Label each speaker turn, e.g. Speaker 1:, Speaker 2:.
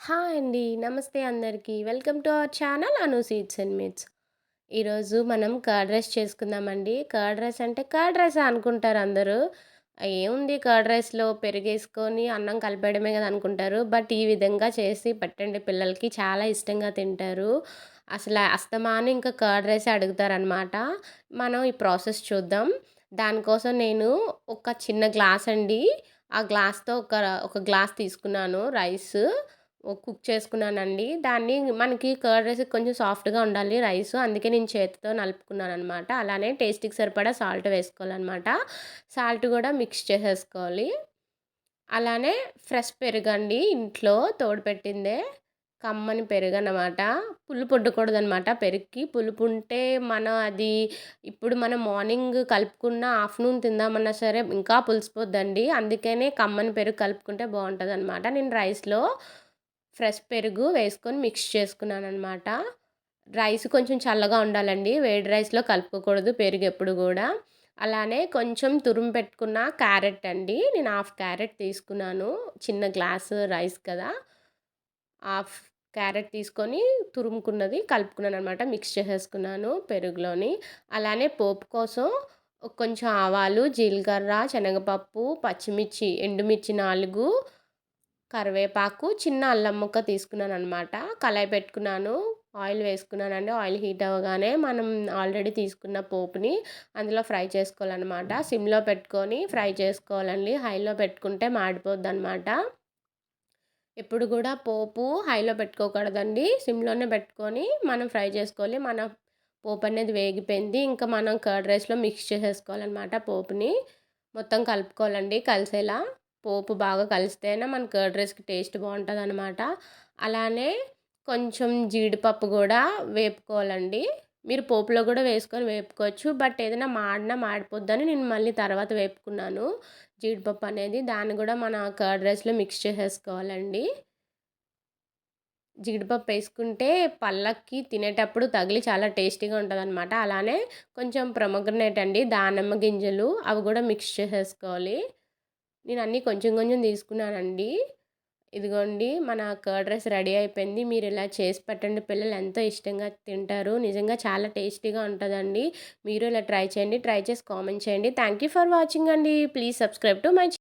Speaker 1: Hi అండి. నమస్తే అందరికీ. Welcome to our channel Anu seeds and meats. ఈరోజు మనం కర్డ్ రైస్ చేసుకుందామండి. కర్డ్ రైస్ అంటే కర్డ్ రైస్ అనుకుంటారు అందరూ. ఏముంది కర్డ్ రైస్‌లో పెరిగేసుకొని అన్నం కలిపేయడమే కదా అనుకుంటారు. బట్ ఈ విధంగా చేసి పెట్టండి పిల్లలకి చాలా ఇష్టంగా తింటారు. అసలు అస్తమానం ఇంకా కర్డ్ రైస్ అడుగుతారనమాట. మనం ఈ ప్రాసెస్ చూద్దాం. దానికోసం నేను ఒక చిన్న గ్లాస్ అండి. ఆ గ్లాస్‌తో ఒక ఒక గ్లాస్ తీసుకున్నాను రైస్. కుక్ చేసుకున్నానండి. దాన్ని మనకి కర్డ్ రైస్ కొంచెం సాఫ్ట్‌గా ఉండాలి రైస్ అందుకే నేను చేతితో నలుపుకున్నాననమాట. అలానే టేస్ట్‌కి సరిపడా సాల్ట్ వేసుకోవాలనమాట. సాల్ట్ కూడా మిక్స్ చేసేసుకోవాలి. అలానే ఫ్రెష్ పెరుగండి ఇంట్లో తోడు పెట్టిందే కమ్మని పెరుగు అనమాట పులుపు ఉండకూడదనమాట పెరుగుకి. పులుపు ఉంటే మనం అది ఇప్పుడు మనం మార్నింగ్ కలుపుకున్న ఆఫ్టర్‌నూన్ తిందామన్నా సరే ఇంకా పులిసిపోద్దండి. అందుకనే కమ్మని పెరుగు కలుపుకుంటే బావుంటదనమాట. నేను రైస్‌లో ఫ్రెష్ పెరుగు వేసుకొని మిక్స్ చేసుకున్నాను అనమాట రైస్ కొంచెం చల్లగా ఉండాలండి. వేడి రైస్‌లో కలుపుకోకూడదు పెరుగు ఎప్పుడు కూడా అలానే కొంచెం తురుము పెట్టుకున్న క్యారెట్ అండి. నేను హాఫ్ క్యారెట్ తీసుకున్నాను. చిన్న గ్లాస్ రైస్ కదా! హాఫ్ క్యారెట్ తీసుకొని తురుముకున్నది కలుపుకున్నాను అనమాట మిక్స్ చేసేసుకున్నాను పెరుగులోని. అలానే పోపు కోసం కొంచెం ఆవాలు, జీలకర్ర, శనగపప్పు, పచ్చిమిర్చి, ఎండుమిర్చి నాలుగు కరివేపాకు, చిన్న అల్లం ముక్క తీసుకున్నాననమాట. కళాయి పెట్టుకున్నాను. ఆయిల్ వేసుకున్నానండి. ఆయిల్ హీట్ అవ్వగానే మనం ఆల్రెడీ తీసుకున్న పోపుని అందులో ఫ్రై చేసుకోవాలనమాట. సిమ్‌లో పెట్టుకొని ఫ్రై చేసుకోవాలండి. హైలో పెట్టుకుంటే మాడిపోద్దనమాట. ఎప్పుడు కూడా పోపు హైలో పెట్టుకోకూడదండి. సిమ్‌లోనే పెట్టుకొని మనం ఫ్రై చేసుకోవాలి. మన పోపు అనేది వేగిపోయింది. ఇంకా మనం కర్డ్ రైస్‌లో మిక్స్ చేసేసుకోవాలన్నమాట పోపుని. మొత్తం కలుపుకోవాలండి కలిసేలా. పోపు బాగా కలిస్తేనే మన కర్డ్ రైస్‌కి టేస్ట్ బావుంటదనమాట. అలానే కొంచెం జీడిపప్పు కూడా వేపుకోవాలండి. మీరు పోపులో కూడా వేసుకొని వేపుకోవచ్చు. బట్ ఏదైనా మాడినా మాడిపోద్దని నేను మళ్ళీ తర్వాత వేపుకున్నాను. జీడిపప్పు అనేది. దాన్ని కూడా మన కర్డ్ రైస్‌లో మిక్స్ చేసేసుకోవాలండి. జీడిపప్పు వేసుకుంటే పళ్ళకి తినేటప్పుడు తగిలి చాలా టేస్టీగా ఉంటదనమాట. అలానే కొంచెం ప్రొమగ్రనేట్ అండి. దానిమ్మ గింజలు అవి కూడా మిక్స్ చేసేసుకోవాలి. నేను అన్నీ కొంచెం కొంచెం తీసుకున్నానండి. ఇదిగోండి మన కర్డ్ రైస్ రెడీ అయిపోయింది. మీరు ఇలా చేసి పెట్టండి పిల్లలు ఎంతో ఇష్టంగా తింటారు. నిజంగా చాలా టేస్టీగా ఉంటుందండి మీరు ఇలా ట్రై చేయండి. ట్రై చేసి కామెంట్ చేయండి. థ్యాంక్ యూ ఫర్ వాచింగ్ అండి. Please subscribe to my